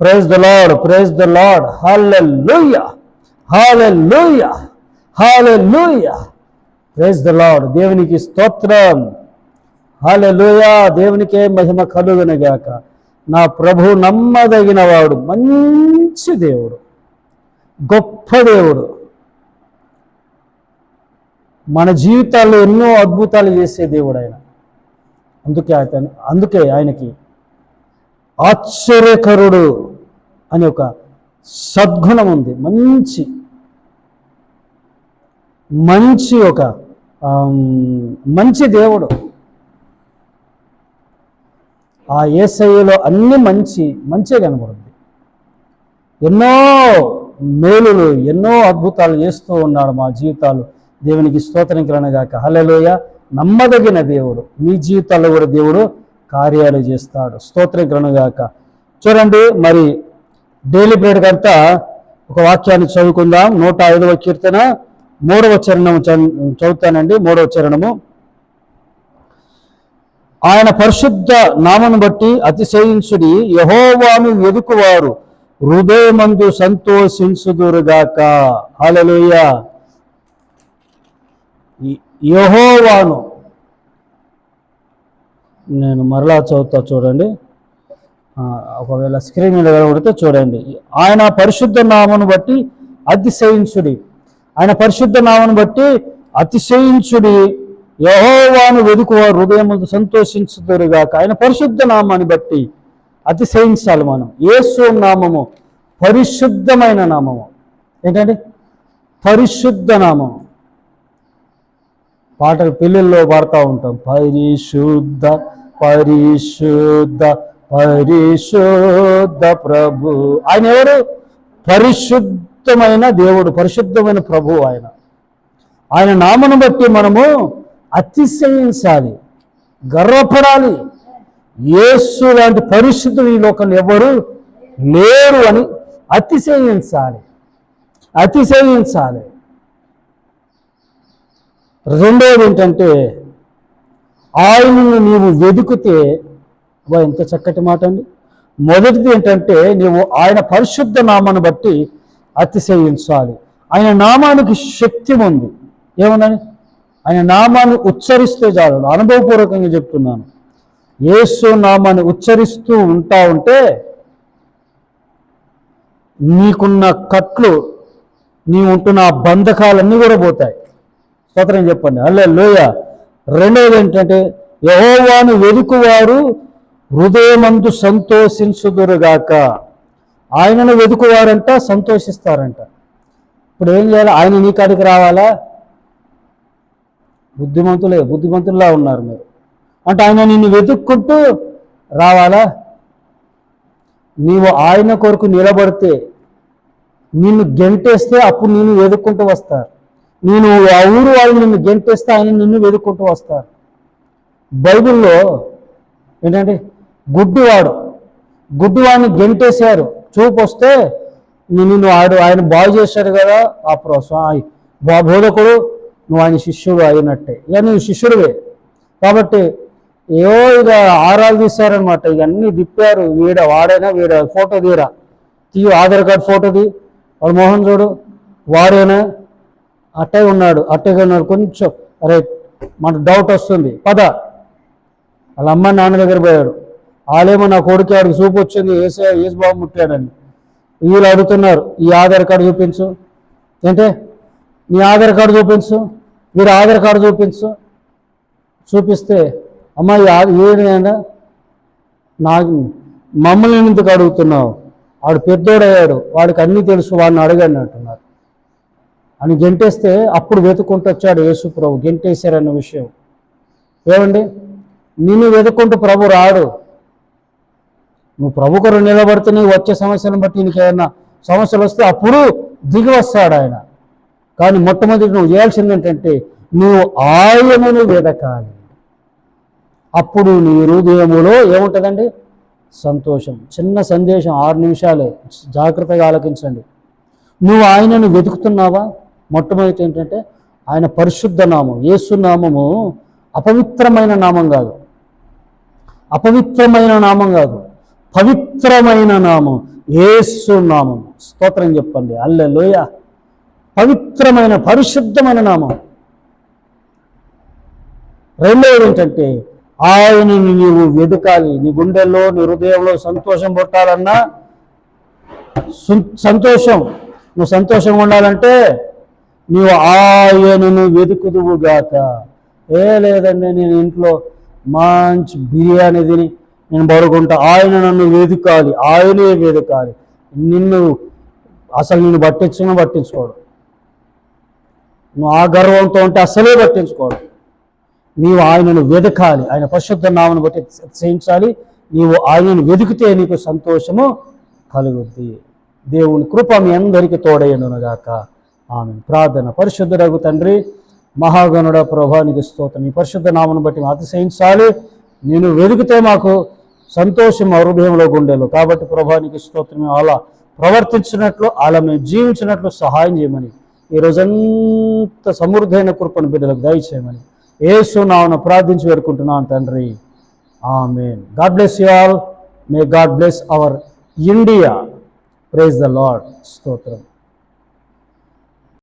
Praise the lord praise the lord hallelujah hallelujah లూయ praise the lord దేవునికి స్తోత్రం. హల్లెలూయా దేవునికే మహిమ కలుగునగాక. నా ప్రభు నమ్మదగిన వాడు మంచి దేవుడు గొప్ప దేవుడు. మన జీవితాల్లో ఎన్నో అద్భుతాలు చేసే దేవుడు ఆయన. అందుకే ఆయన అందుకే ఆయనకి ఆశ్చర్యకరుడు అనే ఒక సద్గుణం ఉంది. మంచి మంచి ఒక మంచి దేవుడు. ఆ ఏసయ్యలో అన్ని మంచి మంచే కనబడుతుంది. ఎన్నో మేలులు ఎన్నో అద్భుతాలు చేస్తూ ఉన్నాడు మా జీవితాలు. దేవునికి స్తోత్రం కలనగాక హలలోయ నమ్మదగిన దేవుడు. మీ జీవితాల్లో కూడా దేవుడు కార్యాలు చేస్తాడు. స్తోత్రం చూడండి మరి డైలీ బ్రెడ్ కంతా ఒక వాక్యాన్ని చదువుకుందాం. నూట ఐదవ కీర్తన మూడవ చరణము చదువుతానండి మూడవ చరణము. ఆయన పరిశుద్ధ నామను బట్టి అతిశయించుడి యహోవాను వెదుకువారు హృదయమందు సంతోషించుదురుగాక. హల్లెలూయ. యహోవాను నేను మరలా చదువుతా చూడండి. ఒకవేళ స్క్రీన్ మీద కనబడితే చూడండి. ఆయన పరిశుద్ధ నామను బట్టి అతిశయించుడి. ఆయన పరిశుద్ధ నామను బట్టి అతిశయించుడి. యహోవాను వెదుకువారు హృదయం సంతోషించుదురుగాక. ఆయన పరిశుద్ధ నామాన్ని బట్టి అతిశయించాలి మనం. యేసు నామము పరిశుద్ధమైన నామము. ఏంటండి? పరిశుద్ధ నామము. పాటలు పెళ్ళిల్లో పాడుతూ ఉంటాం. పరిశుద్ధ పరిశుద్ధ పరిశుద్ధ ప్రభు. ఆయన ఎవరు? పరిశుద్ధమైన దేవుడు పరిశుద్ధమైన ప్రభు ఆయన. ఆయన నామను బట్టి మనము అతిశయించాలి గర్వపడాలి. యేసు లాంటి పరిశుద్ధులు ఈ లోకంలో ఎవరు లేరు అని అతిశయించాలి అతిశయించాలి. రెండవది ఏంటంటే ఆయనను నీవు వెతుకుతే అబ్బా ఎంత చక్కటి మాట అండి. మొదటిది ఏంటంటే నీవు ఆయన పరిశుద్ధ నామాన్ని బట్టి అతిశయించాలి. ఆయన నామానికి శక్తి ఉంది ఏముందని ఆయన నామాన్ని ఉచ్చరిస్తే చాలు. అనుభవపూర్వకంగా చెప్తున్నాను. యేసు నామాన్ని ఉచ్చరిస్తూ ఉంటా ఉంటే నీకున్న కట్లు నీ ఉంటున్న ఆ బంధకాలన్నీ కూడా పోతాయి. స్తోత్రం చెప్పండి. అల్లే లోయ రెండవది ఏంటంటే యహోవాను వెదుకువారు హృదయమందు సంతోషించుదురుగాక. ఆయనను వెదుకువారంట సంతోషిస్తారంట. ఇప్పుడు ఏం చేయాలి? ఆయన నీ కాడికి రావాలా? బుద్ధిమంతులే బుద్ధిమంతుల్లా ఉన్నారు మీరు. అంటే ఆయన నిన్ను వెతుక్కుంటూ రావాలా? నీవు ఆయన కొరకు నిలబడితే నిన్ను గెంటేస్తే అప్పుడు నిన్ను వెతుక్కుంటూ వస్తారు. నేను ఆ ఊరు వాళ్ళు నిన్ను గెంటేస్తే ఆయన నిన్ను వెదుక్కుంటూ వస్తారు. బైబిల్లో ఏంటంటే గుడ్డివాడు గుడ్డివాడిని గెంటేశారు. చూపు వస్తే నిన్ను ఆడు ఆయన బాగు చేశాడు కదా ఆ ప్రోత్సాహం బా బోధకుడు నువ్వు ఆయన శిష్యుడు అయినట్టే. ఇక నువ్వు శిష్యుడివే. కాబట్టి ఏవో ఇక ఆరాలు తీశారనమాట ఇవన్నీ తిప్పారు. వీడ వాడైనా వీడ ఫోటో తీరా. తీ ఆధార్ కార్డ్ ఫోటోది. వాడు మోహన్ చూడు. వాడేనా? అట్టే ఉన్నాడు అట్టగా ఉన్నాడు. కొంచెం అరే మనకు డౌట్ వస్తుంది. పద. వాళ్ళ అమ్మ నాన్న దగ్గర పోయాడు. వాళ్ళేమో నా కొడుకు ఆడికి చూపు వచ్చింది. ఏసే ఏసు బాబు ముట్టాడని. వీళ్ళు అడుగుతున్నారు ఈ ఆధార్ కార్డు చూపించు. ఏంటే? నీ ఆధార్ కార్డు చూపించు. వీరు ఆధార్ కార్డు చూపించు. చూపిస్తే అమ్మ ఈ ఆ- ఏడైనా నాకు మమ్మల్ని ఎందుకు అడుగుతున్నావు? వాడు పెద్దోడయ్యాడు. వాడికి అన్నీ తెలుసు. వాడిని అడగండి అంటున్నారు. అని గెంటేస్తే అప్పుడు వెతుక్కుంటూ వచ్చాడు యేసు ప్రభు. గెంటేశారన్న విషయం. ఏమండి? నిన్ను వెతుక్కుంటూ ప్రభు రాడు. నువ్వు ప్రభు కొరకు నిలబడితే నీకు వచ్చే సమస్యలను బట్టి నీకు ఏదైనా సమస్యలు వస్తే అప్పుడు దిగి వస్తాడు ఆయన. కానీ మొట్టమొదటి నువ్వు చేయాల్సింది ఏంటంటే నువ్వు ఆయనను వెదకాలి అప్పుడు నీ హృదయములో ఏముంటుందండి? సంతోషం. చిన్న సందేశం ఆరు నిమిషాలే. జాగ్రత్తగా ఆలకించండి నువ్వు ఆయనను వెతుకుతున్నావా? మొట్టమొదటి ఏంటంటే ఆయన పరిశుద్ధ నామం యేసు నామము అపవిత్రమైన నామం కాదు. అపవిత్రమైన నామం కాదు. పవిత్రమైన నామం ఏసు నామం. స్తోత్రం చెప్పండి. అల్లెలోయ పవిత్రమైన పరిశుద్ధమైన నామం. రెండవది ఏంటంటే ఆయనని నీవు వెతకాలి నీ గుండెల్లో నీ హృదయంలో సంతోషం పుట్టాలన్నా సంతోషం. నువ్వు సంతోషంగా ఉండాలంటే నీవు ఆయనను వెతుకుదువుగాక ఏ లేదండి నేను ఇంట్లో మంచి బిర్యానీ తిని నేను పడుకుంటా. ఆయన నన్ను వెతుకాలి ఆయనే వెతకాలి. నిన్ను అసలు నిన్ను పట్టించుకున్నా పట్టించుకోడు. నువ్వు ఆ గర్వంతో ఉంటే అసలే పట్టించుకోడు. నీవు ఆయనను వెతకాలి ఆయన పరిశుద్ధ నామను బట్టి చేయించాలి నీవు ఆయనను వెతికితే నీకు సంతోషము కలుగుద్ది. దేవుని కృప మీ అందరికీ తోడయ్యనుగాక ఆమె ప్రార్థన. పరిశుద్ధుడగు తండ్రి మహాగణుడ ప్రభానికి స్తోత్రం. నీ పరిశుద్ధ నామను బట్టి మేము అతిశయించాలి. నేను వెతికితే మాకు సంతోషం హృదయంలో గుండెలు. కాబట్టి ప్రభానికి స్తోత్రం. అలా ప్రవర్తించినట్లు అలా మేము జీవించినట్లు సహాయం చేయమని ఈ రోజంత సమృద్ధైన కృపను బిడ్డలకు దయచేయమని ఏసు నామను ప్రార్థించి వేడుకుంటున్నాను తండ్రి. Amen God bless you all. May God bless our India. Praise the lord. స్తోత్రం.